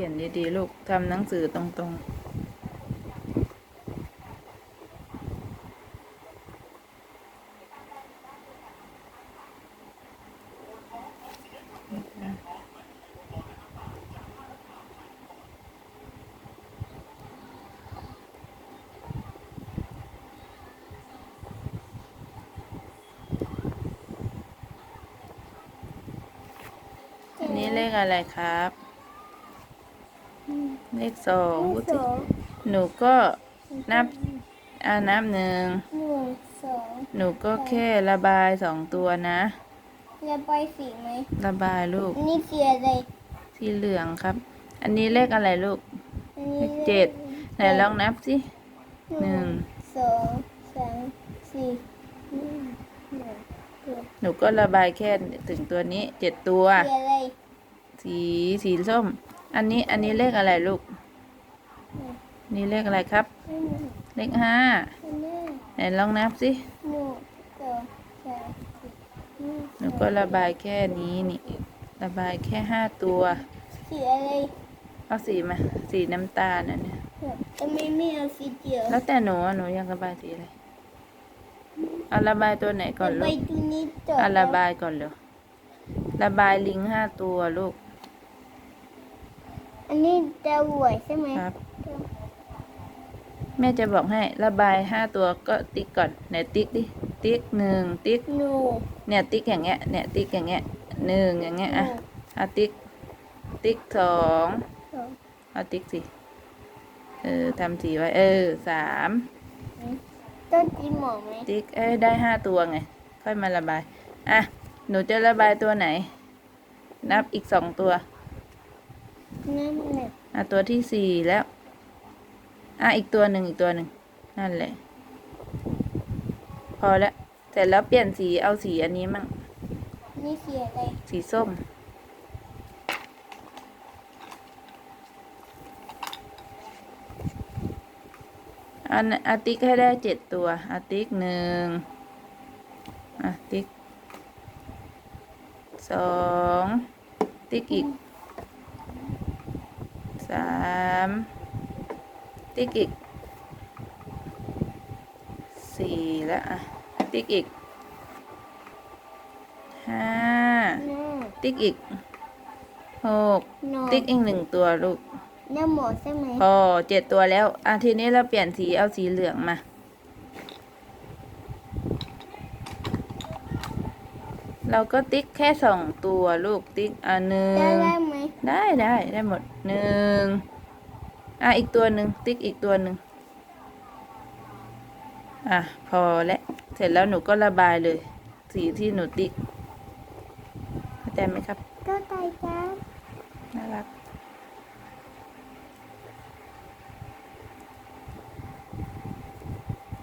ขียนดีๆ ลูกทำหนังสือตรงๆนนี้เลขอะไรครับ เลขสองพูดสิหนูก็นับอ่านับหนึ่งหนึ่งสองหนูก็แค่ระบายสองตัวนะ ระบายสีไหมระบายลูกอันนี้สีอะไรสีเหลืองครับ อันนี้เลขอะไรลูกอันนี้เลขเจ็ดไหนลองนับสิหนึ่งสองสามสี่ห้าหกเจ็ดหนูก็ระบายแค่ถึงตัวนี้เจ็ดตัว สีอะไรสีสีส้ม อันนี้อันนี้เลขอะไรลูก นี่เลขอะไรครับอันนี้เลขห้าอันนี้ไหนลองนับสิหนึ่งสองสามสี่ห้าหนูก็ระบายแค่นี้นี่ ระบายแค่ห้าตัวสีอะไรเอาสีมา สีน้ำตาลนะเนี่ยทำไมไม่เอาสีเขียวแล้วแต่หนูอะหนูอยากระบายสีอะไรเอาระบายตัวไหนก่อนระลูบายกตัวนี้จบเอาระบายก่อนเร็วระบายลิงห้าตัวลูก อันนี้จะหวยใช่ไหมครับ แม่จะบอกให้ระบายห้าตัวก็ติ๊กก่อนไหนติ๊กดิติ๊กหนึ่งติ๊กหนูเนี่ยติ๊กอย่างเงี้ยเนี่ยติ๊กอย่างเงี้ยหนึ่งอย่างเงี้ยอะเอาติ๊กติ๊กสองสองเอาติ๊กสิเออทำสีไว้เออสามต้นจีหมอไหมติ๊กเอ้ยได้ห้าตัวไง ค่อยมาระบาย อะ หนูจะระบายตัวไหน นับอีกสองตัว นั่นแหละอะตัวที่สี่แล้ว อะอีกตัวหนึ่งอีกตัวหนึ่งนั่นแหละ พอแล้วเสร็จแล้วเปลี่ยนสีเอาสีอันนี้มั่งนี่สีอะไรสีส้ม อันอาติกให้ได้เจ็ดตัวอาติกหนึ่งอะติ๊กสอง ติ๊กอีก สามติ๊กอีกสี่แล้วอะติ๊กอีกห้าหน้าติ๊กอีกหกนอนติ๊กอีกหนึ่งตัวลูกหน้าหมอใช่ไหมพอเจ็ดตัวแล้วอะทีนี้เราเปลี่ยนสีเอาสีเหลืองมา เราก็ติ๊กแค่สองตัวลูกติ๊กอะหนึ่งได้ได้ไหมได้ได้ได้หมดหนึ่งอะอีกตัวหนึ่งติ๊กอีกตัวหนึ่งอะพอแล้วเสร็จแล้วหนูก็ระบายเลย สีที่หนูติ๊กเข้าใจไหมครับก็ตายจ้าน่ารัก